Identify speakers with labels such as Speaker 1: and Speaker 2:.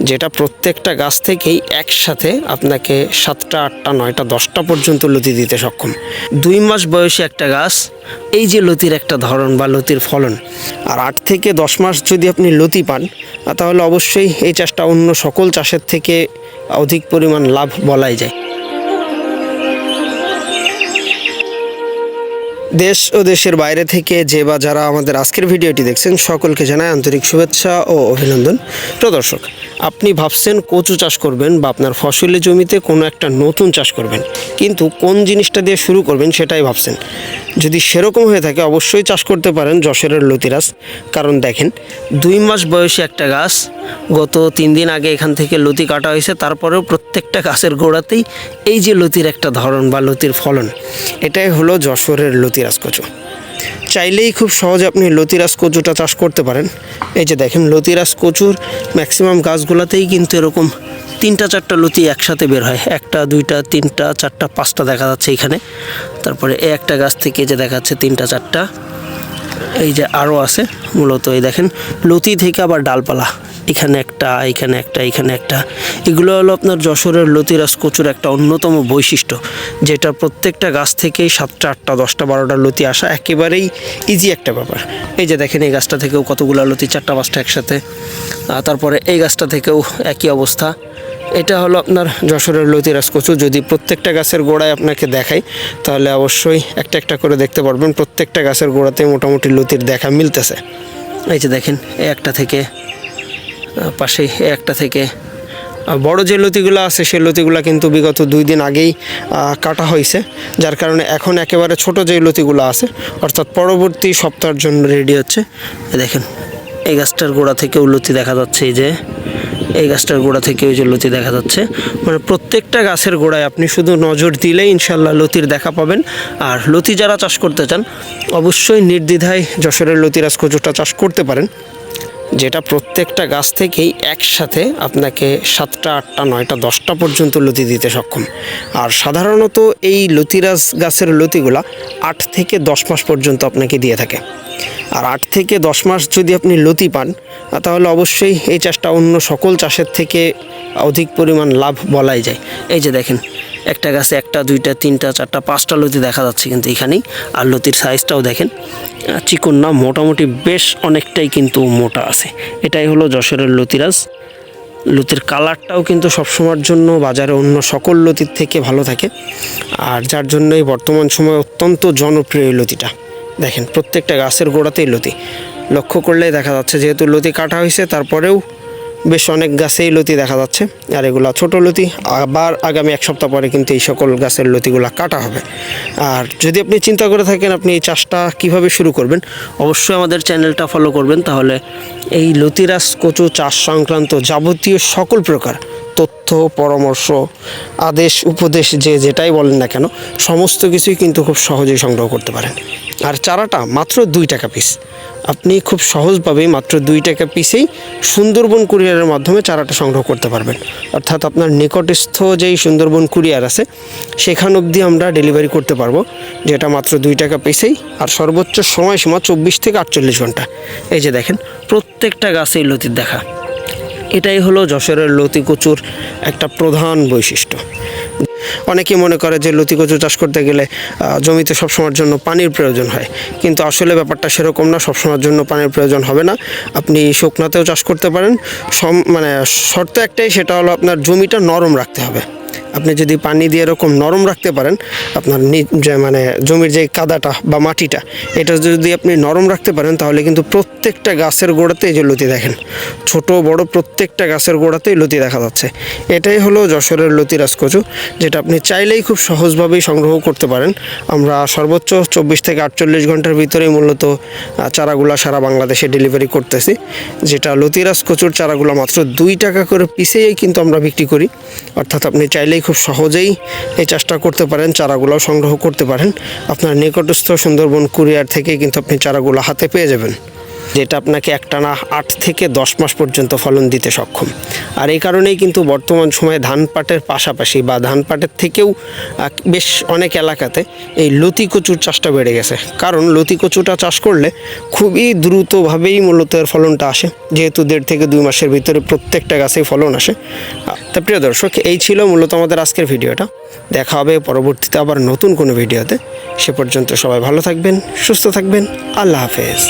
Speaker 1: যেটা প্রত্যেকটা গাছ থেকেই একসাথে আপনাকে সাতটা, আটটা, নয়টা, দশটা পর্যন্ত লতি দিতে সক্ষম। দুই মাস বয়সী একটা গাছ, এই যে লতির একটা ধরন বা লতির ফলন, আর আট থেকে দশ মাস যদি আপনি লতি পান, তাহলে অবশ্যই এই চাষটা অন্য সকল চাষের থেকে অধিক পরিমাণ লাভ বলাই যায়। দেশ ও দেশের বাইরে থেকে যে বা যারা আমাদের আজকের ভিডিওটি দেখছেন, সকলকে জানায় আন্তরিক শুভেচ্ছা ও অভিনন্দন। প্রিয় দর্শক আপনি ভাবছেন কচু চাষ করবেন বা আপনার ফসলি জমিতে কোনো একটা নতুন চাষ করবেন, কিন্তু কোন জিনিসটা দিয়ে শুরু করবেন সেটাই ভাবছেন। যদি সেরকম হয়ে থাকে, অবশ্যই চাষ করতে পারেন যশোরের লতিরাজ। কারণ দেখেন, দুই মাস বয়সী একটা গাছ, গত তিন দিন আগে এখান থেকে লতি কাটা হয়েছে, তারপরেও প্রত্যেকটা গাছের গোড়াতেই এই যে লতির একটা ধরন বা লতির ফলন, এটাই হলো যশোরের লতিরাজ কচু। চাইলেই খুব সহজে আপনি লতিরাজ কচুটা চাষ করতে পারেন। এই যে দেখেন, লতিরাজ কচুর ম্যাক্সিমাম গাছগুলোতেই কিন্তু এরকম তিনটা, চারটা লতি একসাথে বের হয়। একটা, দুইটা, তিনটা, চারটা, পাঁচটা দেখা যাচ্ছে এখানে। তারপরে এ একটা গাছ থেকে যে দেখা যাচ্ছে তিনটা, চারটা, এই যে আরও আছে। মূলত এই দেখেন, লতি থেকে আবার ডালপালা। এখানে একটা এখানে একটা এখানে একটা। এগুলো হলো আপনার যশোরের লতিরাজ কচুর একটা অন্যতম বৈশিষ্ট্য, যেটা প্রত্যেকটা গাছ থেকেই সাতটা, আটটা, দশটা, বারোটা লতি আসা একেবারেই ইজি একটা ব্যাপার। এই যে দেখেন, এই গাছটা থেকেও কতগুলো লতি, চারটা, পাঁচটা একসাথে। তারপরে এই গাছটা থেকেও একই অবস্থা। এটা হলো আপনার যশোরের লতিরাজ কচু। যদি প্রত্যেকটা গাছের গোড়ায় আপনাকে দেখাই, তাহলে অবশ্যই একটা একটা করে দেখতে পারবেন। প্রত্যেকটা গাছের গোড়াতে মোটামুটি লতির দেখা মিলতেছে। এই যে দেখেন একটা থেকে পাশেই একটা থেকে। বড় যে লতিগুলো আছে, সেই লতিগুলো কিন্তু বিগত দুই দিন আগেই কাটা হয়েছে। যার কারণে এখন একেবারে ছোট যে লতিগুলো আছে, অর্থাৎ পরবর্তী সপ্তাহের জন্য রেডি হচ্ছে। দেখেন, এই গাছটার গোড়া থেকেও লতি দেখা যাচ্ছে, এই যে, এই গাছটার গোড়া থেকে ওই যে লতি দেখা যাচ্ছে। মানে প্রত্যেকটা গাছের গোড়ায় আপনি শুধু নজর দিলেই ইনশাল্লাহ লতির দেখা পাবেন। আর লতি যারা চাষ করতে চান, অবশ্যই নির্দ্বিধায় যশোরের লতিরাজ কচুটা চাষ করতে পারেন। যেটা প্রত্যেকটা গাছ থেকেই একসাথে আপনাকে সাতটা, আটটা, নয়টা, দশটা পর্যন্ত লতি দিতে সক্ষম। আর সাধারণত এই লতিরাজ গাছের লতিগুলা আট থেকে দশ মাস পর্যন্ত আপনাকে দিয়ে থাকে। আর আট থেকে দশ মাস যদি আপনি লতি পান, তাহলে অবশ্যই এই চাষটা অন্য সকল চাষের থেকে অধিক পরিমাণ লাভ বলাই যায়। এই যে দেখেন একটা গাছে একটা, দুইটা, তিনটা, চারটা, পাঁচটা লতি দেখা যাচ্ছে কিন্তু এখানেই। আর লতির সাইজটাও দেখেন। চিকন না মোটামুটি বেশ অনেকটাই কিন্তু মোটা আছে। এটাই হলো যশোরের লতিরাজ। লতির কালারটাও কিন্তু সবসময়ের জন্য বাজারে অন্য সকল লতির থেকে ভালো থাকে। আর যার জন্যই বর্তমান সময়ে অত্যন্ত জনপ্রিয় লতিটা। দেখেন, প্রত্যেকটা গাছের গোড়াতেই লতি। লক্ষ্য করলেই দেখা যাচ্ছে যেহেতু লতি কাটা হয়েছে, তারপরেও বেশ অনেক গাছেই লতি দেখা যাচ্ছে, আর এগুলা ছোট লতি, আবার আগামী এক সপ্তাহ পরে কিন্তু এই সকল গাছের লতিগুলা কাটা হবে। আর যদি আপনি চিন্তা করে থাকেন আপনি এই চাষটা কীভাবে শুরু করবেন, অবশ্যই আমাদের চ্যানেলটা ফলো করবেন। তাহলে এই লতিরাজ কচু চাষ সংক্রান্ত যাবতীয় সকল প্রকার তথ্য, পরামর্শ, আদেশ, উপদেশ যে যেটাই বলেন না কেন, সমস্ত কিছুই কিন্তু খুব সহজেই সংগ্রহ করতে পারেন। আর চারাটা মাত্র দুই টাকা পিস আপনি খুব সহজভাবেই মাত্র দুই টাকা পিসেই সুন্দরবন কুরিয়ারের মাধ্যমে চারাটা সংগ্রহ করতে পারবেন। অর্থাৎ আপনার নিকটস্থ যেই সুন্দরবন কুরিয়ার আছে, সেখান অবধি আমরা ডেলিভারি করতে পারব, যেটা মাত্র দুই টাকা পিসেই, আর সর্বোচ্চ সময়সীমা চব্বিশ থেকে আটচল্লিশ ঘণ্টা। এই যে দেখেন, প্রত্যেকটা গাছেই লতির দেখা। এটাই হলো যশোরের লতি কচুর একটা প্রধান বৈশিষ্ট্য। অনেকে মনে করে যে লতি কচু চাষ করতে গেলে জমিতে সবসময়ের জন্য পানির প্রয়োজন হয়। কিন্তু আসলে ব্যাপারটা সেরকম না, সবসময়ের জন্য পানির প্রয়োজন হবে না। আপনি শুকনাতেও চাষ করতে পারেন। সম মানে শর্ত একটাই, সেটা হলো আপনার জমিটা নরম রাখতে হবে। আপনি যদি পানি দিয়ে এরকম নরম রাখতে পারেন, আপনার যে মানে জমির যে কাদাটা বা মাটিটা, এটা যদি আপনি নরম রাখতে পারেন, তাহলে কিন্তু প্রত্যেকটা গাছের গোড়াতেই যে লতি দেখেন, ছোট বড় প্রত্যেকটা গাছের গোড়াতেই লতি দেখা যাচ্ছে। এটাই হলো যশোরের লতিরাজ কচু যেটা আপনি চাইলেই খুব সহজভাবেই সংগ্রহ করতে পারেন। আমরা সর্বোচ্চ চব্বিশ থেকে আটচল্লিশ ঘণ্টার ভিতরেই মূলত চারাগুলা সারা বাংলাদেশে ডেলিভারি করতেছি, যেটা লতিরাজ কচুর চারাগুলো মাত্র দুই টাকা করে পিসেই কিন্তু আমরা বিক্রি করি। অর্থাৎ আপনি চাইলেই খুব সহজেই এই চাষটা করতে পারেন চারাগুলো সংগ্রহ করতে পারেন। আপনার নিকটস্থ সুন্দরবন কুরিয়ার থেকে কিন্তু আপনি চারাগুলো হাতে পেয়ে যাবেন। যেটা আপনাকে একটানা আট থেকে দশ মাস পর্যন্ত ফলন দিতে সক্ষম। আর এই কারণেই কিন্তু বর্তমান সময়ে ধান পাটের পাশাপাশি বা ধান পাটের থেকেও বেশ অনেক এলাকাতে এই লতি কচুর চাষটা বেড়ে গেছে। কারণ লতি কচুটা চাষ করলে খুবই দ্রুতভাবেই মূলত এর ফলনটা আসে। যেহেতু দেড় থেকে দুই মাসের ভিতরে প্রত্যেকটা গাছেই ফলন আসে। তা প্রিয় দর্শক, এই ছিল মূলত আমাদের আজকের ভিডিওটা। দেখা হবে পরবর্তীতে আবার নতুন কোনো ভিডিওতে। সে পর্যন্ত সবাই ভালো থাকবেন, সুস্থ থাকবেন। আল্লাহ হাফেজ।